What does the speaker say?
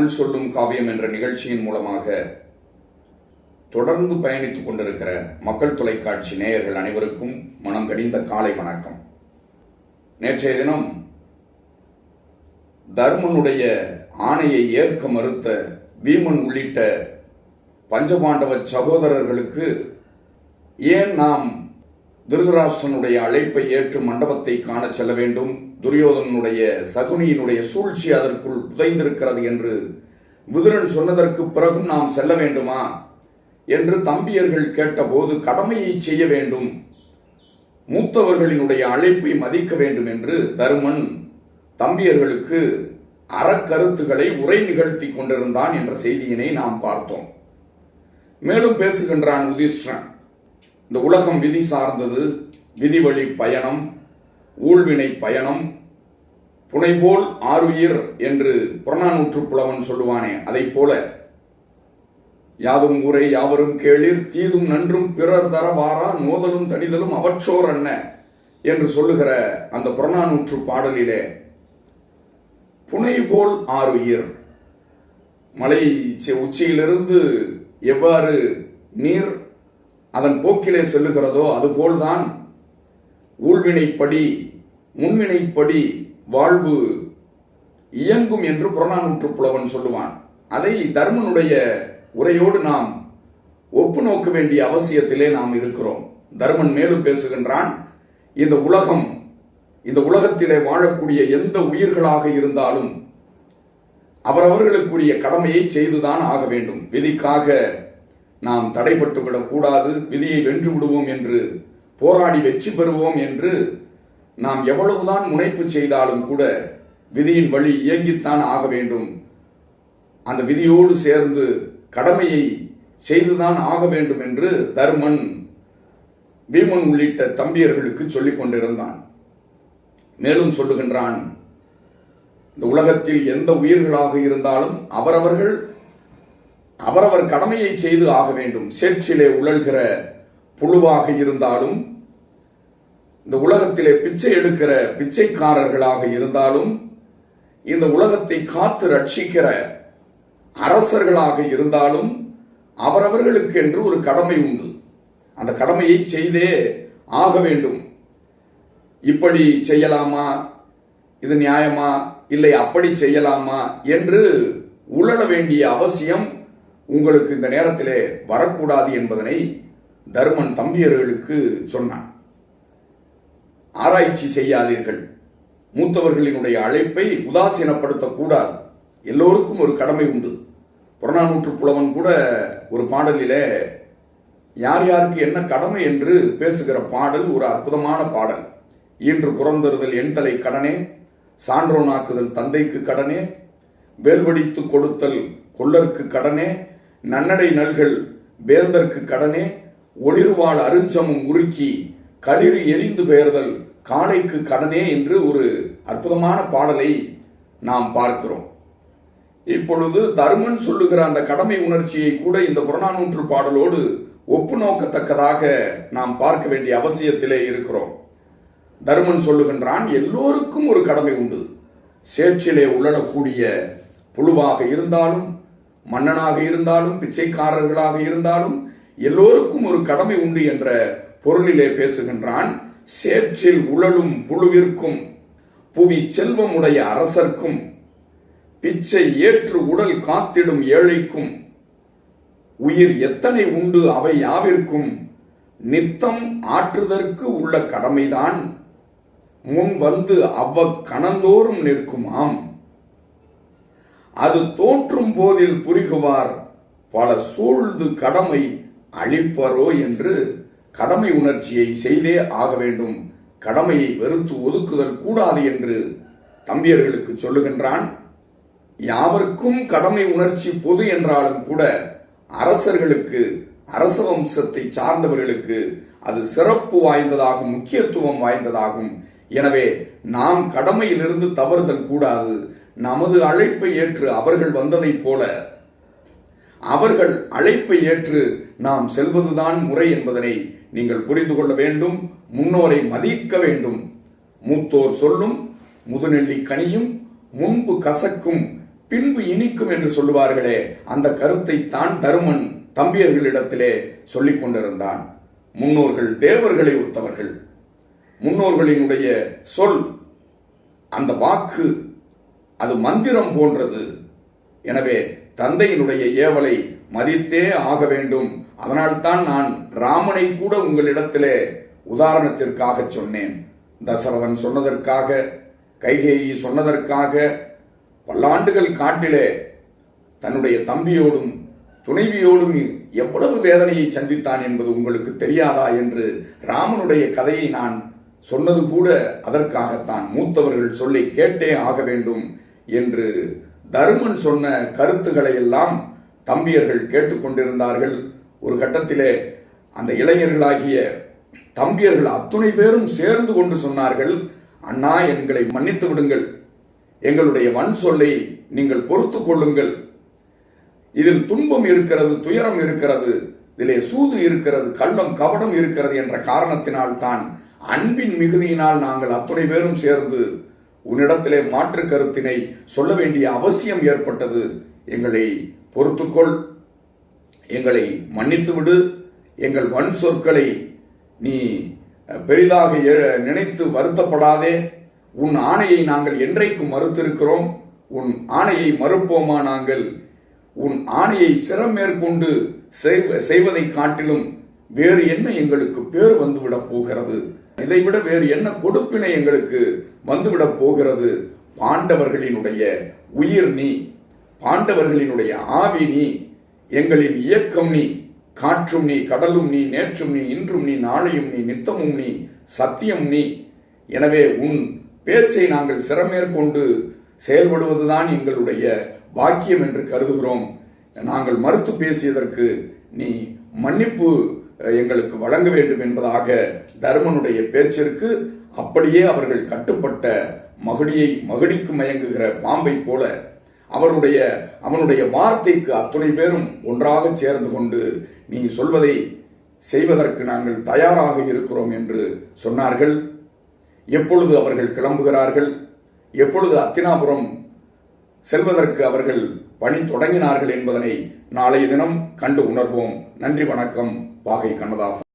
நூல் சொல்லும் காவியம் என்ற நிகழ்ச்சியின் மூலமாக தொடர்ந்து பயணித்துக் கொண்டிருக்கிற மக்கள் தொலைக்காட்சி நேயர்கள் அனைவருக்கும் மனம் கடிந்த காலை வணக்கம். நேற்றைய தினம் தர்மனுடைய ஆணையை ஏற்க மறுத்த பீமன் உள்ளிட்ட பஞ்சபாண்டவ சகோதரர்களுக்கு ஏன் நாம் திருதராஷ்டிரனுடைய அழைப்பை ஏற்று மண்டபத்தை காண செல்ல வேண்டும். துரியோதனனுடைய சகுனியினுடைய சூழ்ச்சி அதற்குள் புதைந்திருக்கிறது என்று விதுரன் சொன்னதற்கு பிறகும் நாம் செல்ல வேண்டுமா? என்று தம்பியர்கள் கேட்டபோது கடமையை செய்ய வேண்டும். மூத்தவர்களினுடைய அழைப்பை மதிக்க வேண்டும் என்று தருமன் தம்பியர்களுக்கு அறக்கருத்துக்களை உரை நிகழ்த்தி கொண்டிருந்தான் என்ற செய்தியினை நாம் பார்த்தோம். மேலும் பேசுகின்றான் உதிஷ்டன். இந்த உலகம் விதி சார்ந்தது விதிவழி பயணம் ஊழ்வினை பயணம் புனைபோல் ஆறுயிர் என்று புறநானூற்று புலவன் சொல்லுவானே அதை போல. யாதும் ஊரை யாவரும் கேளிர் தீதும் நன்றும் பிறர் தர வாரா நோதலும் தனிதலும் அவற்றோர் அண்ண என்று சொல்லுகிற அந்த புறநானூற்று பாடலிலே புனை போல் ஆறுயிர் மலை உச்சியிலிருந்து எவ்வாறு நீர் அதன் போக்கிலே செல்லுகிறதோ அதுபோல்தான். ஊழ்வினைப்படி முன்வினைப்படி வாழ்வு இயங்கும் என்று புறநானூற்று புலவன் சொல்லுவான். அதை தர்மனுடைய உரையோடு நாம் ஒப்பு நோக்க வேண்டிய அவசியத்திலே நாம் இருக்கிறோம். தர்மன் மேலும் பேசுகின்றான் இந்த உலகம் இந்த உலகத்திலே வாழக்கூடிய எந்த உயிர்களாக இருந்தாலும் அவரவர்களுக்குரிய கடமையை செய்துதான் ஆக வேண்டும். விதிக்காக நாம் தடைப்பட்டுவிடக் கூடாது விதியை வென்று விடுவோம் என்று போராடி வெற்றி பெறுவோம் என்று நாம் எவ்வளவுதான் முனைப்பு செய்தாலும் கூட விதியின் வழி இயங்கித்தான் ஆக வேண்டும். அந்த விதியோடு சேர்ந்து கடமையை செய்துதான் ஆக வேண்டும் என்று தர்மன் பீமன் உள்ளிட்ட தம்பியர்களுக்கு சொல்லிக் கொண்டிருந்தான். மேலும் சொல்லுகின்றான் இந்த உலகத்தில் எந்த உயிர்களாக இருந்தாலும் அவரவர்கள் அவரவர் கடமையை செய்து ஆக வேண்டும். சேற்றிலே உழல்கிற புழுவாக இருந்தாலும் இந்த உலகத்திலே பிச்சை எடுக்கிற பிச்சைக்காரர்களாக இருந்தாலும் இந்த உலகத்தை காத்து ரட்சிக்கிற அரசர்களாக இருந்தாலும் அவரவர்களுக்கு என்று ஒரு கடமை உண்டு. அந்த கடமையை செய்தே ஆக வேண்டும். இப்படி செய்யலாமா? இது நியாயமா? இல்லை அப்படி செய்யலாமா? என்று உழல வேண்டிய அவசியம் உங்களுக்கு இந்த நேரத்திலே வரக்கூடாது என்பதனை தர்மன் தம்பியர்களுக்கு சொன்னான். ஆராய்ச்சி செய்யாதீர்கள். மூத்தவர்களினுடைய அழைப்பை உதாசீனப்படுத்தக்கூடாது. எல்லோருக்கும் ஒரு கடமை உண்டு. புறநானூற்று புலவன் கூட ஒரு பாடலில யார் யாருக்கு என்ன கடமை என்று பேசுகிற பாடல் ஒரு அற்புதமான பாடல். இன்று புறந்தறுதல் எண்தலை கடனே சான்றோனாக்குதல் தந்தைக்கு கடனே வேல்வடித்து கொடுத்தல் கொள்ளருக்கு கடனே நன்னடை நல்கள் வேந்தற்கு கடனே ஒளிர்வாள் அருஞ்சமும் உருக்கி களிறு எரிந்து பெயர்தல் காளைக்கு கடனே என்று ஒரு அற்புதமான பாடலை நாம் பார்க்கிறோம். இப்பொழுது தருமன் சொல்லுகிற அந்த கடமை உணர்ச்சியை கூட இந்த புறநானூற்று பாடலோடு ஒப்பு நோக்கத்தக்கதாக நாம் பார்க்க வேண்டிய அவசியத்திலே இருக்கிறோம். தருமன் சொல்லுகின்றான் எல்லோருக்கும் ஒரு கடமை உண்டு. சேற்றிலே உழலக்கூடிய புழுவாக இருந்தாலும் மன்னனாக இருந்தாலும் பிச்சைக்காரர்களாக இருந்தாலும் எல்லோருக்கும் ஒரு கடமை உண்டு என்ற பொருளிலே பேசுகின்றான். சேற்றில் உழலும் புழுவிற்கும் புவி செல்வமுடைய அரசர்க்கும் பிச்சை ஏற்று உடல் காத்திடும் ஏழைக்கும் உயிர் எத்தனை உண்டு அவை யாவிற்கும் நித்தம் ஆற்றுதற்கு உள்ள கடமைதான். முன் வந்து அவ்வ கணந்தோறும் நிற்குமாம். அது தோற்றும் போதில் புரிகுவார். பல சூழ்ந்து கடமை அழிப்பரோ என்று கடமை உணர்ச்சியை செய்தே ஆக வேண்டும். கடமையை வெறுத்து ஒதுக்குதல் கூடாது என்று தம்பியர்களுக்கு சொல்லுகின்றான். யாவருக்கும் கடமை உணர்ச்சி பொது என்றாலும் கூட அரசர்களுக்கு அரச வம்சத்தை சார்ந்தவர்களுக்கு அது சிறப்பு வாய்ந்ததாகும் முக்கியத்துவம் வாய்ந்ததாகும். எனவே நாம் கடமையிலிருந்து தவறுதல் கூடாது. நமது அழைப்பை ஏற்று அவர்கள் வந்ததைப் போல அவர்கள் அழைப்பை ஏற்று நாம் செல்வதுதான் முறை என்பதனை நீங்கள் புரிந்து கொள்ள வேண்டும் முன்னோரை மதிக்க வேண்டும். மூத்தோர் சொல்லும் முதுநெல்லி கனியும் முன்பு கசக்கும் பின்பு இனிக்கும் என்று சொல்லுவார்களே அந்த கருத்தை தான் தருமன் தம்பியர்களிடத்திலே சொல்லிக் கொண்டிருந்தான். முன்னோர்கள் தேவர்களை ஒத்தவர்கள். முன்னோர்களினுடைய சொல் அந்த வாக்கு அது மந்திரம் போன்றது. எனவே தந்தையினுடைய ஏவலை மதித்தே ஆக வேண்டும். அதனால்தான் நான் ராமனை கூட உங்களிடத்திலே உதாரணத்திற்காக சொன்னேன். தசரதன் சொன்னதற்காக கைகேயி சொன்னதற்காக பல்லாண்டுகள் காட்டிலே தன்னுடைய தம்பியோடும் துணைவியோடும் எவ்வளவு வேதனையை சந்தித்தான் என்பது உங்களுக்கு தெரியாதா என்று ராமனுடைய கதையை நான் சொன்னது கூட அதற்காகத்தான் மூத்தவர்கள் சொல்லி கேட்டே ஆக வேண்டும் என்று தருமன் சொன்ன கருத்துக்களை எல்லாம் தம்பியர்கள் கேட்டுக்கொண்டிருந்தார்கள். ஒரு கட்டத்திலே அந்த இளைஞர்களாகிய தம்பியர்கள் அத்துணை பேரும் சேர்ந்து கொண்டு சொன்னார்கள் அண்ணா எங்களை மன்னித்து விடுங்கள். எங்களுடைய வன் சொல்லை நீங்கள் பொறுத்து கொள்ளுங்கள். இதில் துன்பம் இருக்கிறது துயரம் இருக்கிறது இதிலே சூது இருக்கிறது கள்ளம் கபடம் இருக்கிறது என்ற காரணத்தினால் தான் அன்பின் மிகுதியினால் நாங்கள் அத்துணை பேரும் சேர்ந்து உன்னிடத்திலே மாற்று கருத்தினை சொல்ல வேண்டிய அவசியம் ஏற்பட்டது. எங்களை பொறுத்துக்கொள். எங்களை மன்னித்து விடு எங்கள் வன் சொற்களை நீ பெரிதாக நினைத்து வருத்தப்படாதே. உன் ஆணையை நாங்கள் என்றைக்கும் மறுத்திருக்கிறோம். உன் ஆணையை மறுப்போமா நாங்கள்? உன் ஆணையை சிரம் மேற்கொண்டு செய்வ- செய்வதைக் காட்டிலும் வேறு என்ன எங்களுக்கு பேர் வந்துவிடப் போகிறது? இதைவிட வேறு என்ன கொடுப்பினை எங்களுக்கு வந்துவிடப் போகிறது? பாண்டவர்களினுடைய உயிர் நீ பாண்டவர்களினுடைய ஆவி நீ எங்களின் இயக்கம் நீ காற்றும் நீ கடலும் நீ நேற்றும் நீ இன்றும் நீ நாளையும் நீ நித்தமும் நீ சத்தியம் நீ. எனவே உன் பேச்சை நாங்கள் சிறமேற்கொண்டு செயல்படுவதுதான் எங்களுடைய பாக்கியம் என்று கருதுகிறோம். நாங்கள் மறுத்து பேசியதற்கு நீ மன்னிப்பு எங்களுக்கு வழங்க வேண்டும் என்பதாக தர்மனுடைய பேச்சிற்கு அப்படியே அவர்கள் கட்டுப்பட்ட மகுடியை மகுடிக்கு மயங்குகிற பாம்பை போல அவருடைய அவனுடைய வார்த்தைக்கு அத்துணை பேரும் ஒன்றாக சேர்ந்து கொண்டு நீ சொல்வதை செய்வதற்கு நாங்கள் தயாராக இருக்கிறோம் என்று சொன்னார்கள். எப்பொழுது அவர்கள் கிளம்புகிறார்கள்? எப்பொழுது அத்தினாபுரம் செல்வதற்கு அவர்கள் பணி தொடங்கினார்கள் என்பதனை நாளைய தினம் கண்டு உணர்வோம். நன்றி வணக்கம். பாகை கண்ணதாசன்.